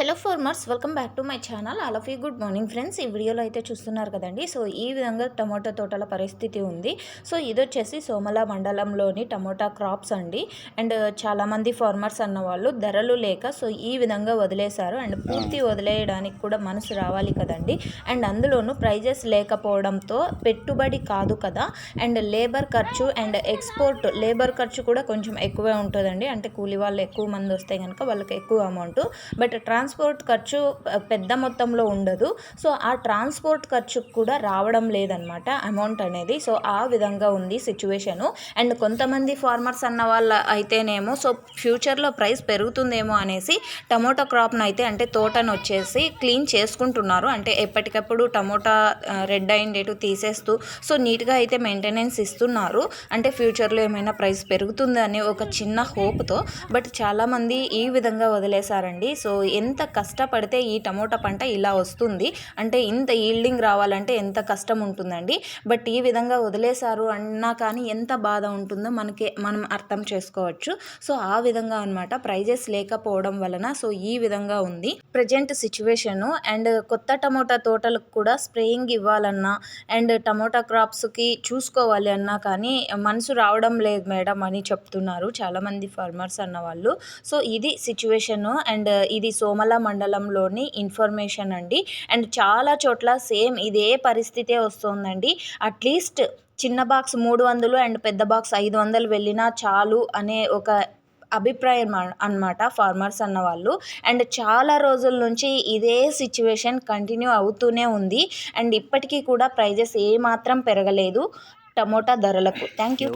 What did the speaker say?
Hello farmers welcome back to my channel all of you good morning friends ఈ వీడియోలో అయితే చూస్తున్నారు కదండి. సో ఈ విధంగా టమోటా తోటల పరిస్థితి ఉంది. సో ఇది వచ్చేసి సోమల మండలంలోని టమోటా క్రాప్స్ అండి. అండ్ చాలామంది ఫార్మర్స్ అన్న వాళ్ళు ధరలు లేక సో ఈ విధంగా వదిలేశారు. అండ్ పూర్తి వదిలేయడానికి కూడా మనసు రావాలి కదండి. అండ్ అందులోనూ ప్రైజెస్ లేకపోవడంతో పెట్టుబడి కాదు కదా. అండ్ లేబర్ ఖర్చు అండ్ ఎక్స్పోర్ట్ లేబర్ ఖర్చు కూడా కొంచెం ఎక్కువే ఉంటుందండి. అంటే కూలి వాళ్ళు ఎక్కువ మంది వస్తే కనుక వాళ్ళకి ఎక్కువ అమౌంట్ బట్ ట్రాన్స్పోర్ట్ ఖర్చు పెద్ద మొత్తంలో ఉండదు. సో ఆ ట్రాన్స్పోర్ట్ ఖర్చు కూడా రావడం లేదనమాట అమౌంట్ అనేది. సో ఆ విధంగా ఉంది సిచ్యువేషను. అండ్ కొంతమంది ఫార్మర్స్ అన్న వాళ్ళ అయితేనేమో సో ఫ్యూచర్లో ప్రైస్ పెరుగుతుందేమో అనేసి టమోటా క్రాప్ను అయితే అంటే తోటను వచ్చేసి క్లీన్ చేసుకుంటున్నారు. అంటే ఎప్పటికప్పుడు టమోటా రెడ్ అయిండేటు తీసేస్తూ సో నీట్గా అయితే మెయింటెనెన్స్ ఇస్తున్నారు. అంటే ఫ్యూచర్లో ఏమైనా ప్రైస్ పెరుగుతుందని ఒక చిన్న హోప్తో బట్ చాలామంది ఈ విధంగా వదిలేశారండి. సో ఎంత ఎంత కష్టపడితే ఈ టమోటా పంట ఇలా వస్తుంది? అంటే ఇంత ఈల్డింగ్ రావాలంటే ఎంత కష్టం ఉంటుందండి? బట్ ఈ విధంగా వదిలేశారు అన్నా కానీ ఎంత బాధ ఉంటుందో మనకి మనం అర్థం చేసుకోవచ్చు. సో ఆ విధంగా అనమాట ప్రైజెస్ లేకపోవడం వలన సో ఈ విధంగా ఉంది. ప్రజెంట్ సిచ్యువేషను అండ్ కొత్త టమోటా తోటలకు కూడా స్ప్రేయింగ్ ఇవ్వాలన్నా అండ్ టమోటా క్రాప్స్కి చూసుకోవాలి అన్నా కానీ మనసు రావడం లేదు మేడం అని చెప్తున్నారు చాలామంది ఫార్మర్స్ అన్న వాళ్ళు సో ఇది సిచ్యువేషను అండ్ ఇది సోమల మండలంలోని ఇన్ఫర్మేషన్ అండి. అండ్ చాలా చోట్ల సేమ్ ఇదే పరిస్థితే వస్తుందండి. అట్లీస్ట్ చిన్న బాక్స్ మూడు వందలు అండ్ పెద్ద బాక్స్ ఐదు వందలు వెళ్ళినా చాలు అనే ఒక అభిప్రాయం అన్నమాట ఫార్మర్స్ అన్న వాళ్ళు అండ్ చాలా రోజుల నుంచి ఇదే సిచ్యువేషన్ కంటిన్యూ అవుతూనే ఉంది. అండ్ ఇప్పటికీ కూడా ప్రైజెస్ ఏమాత్రం పెరగలేదు టమోటా ధరలకు. Thank you.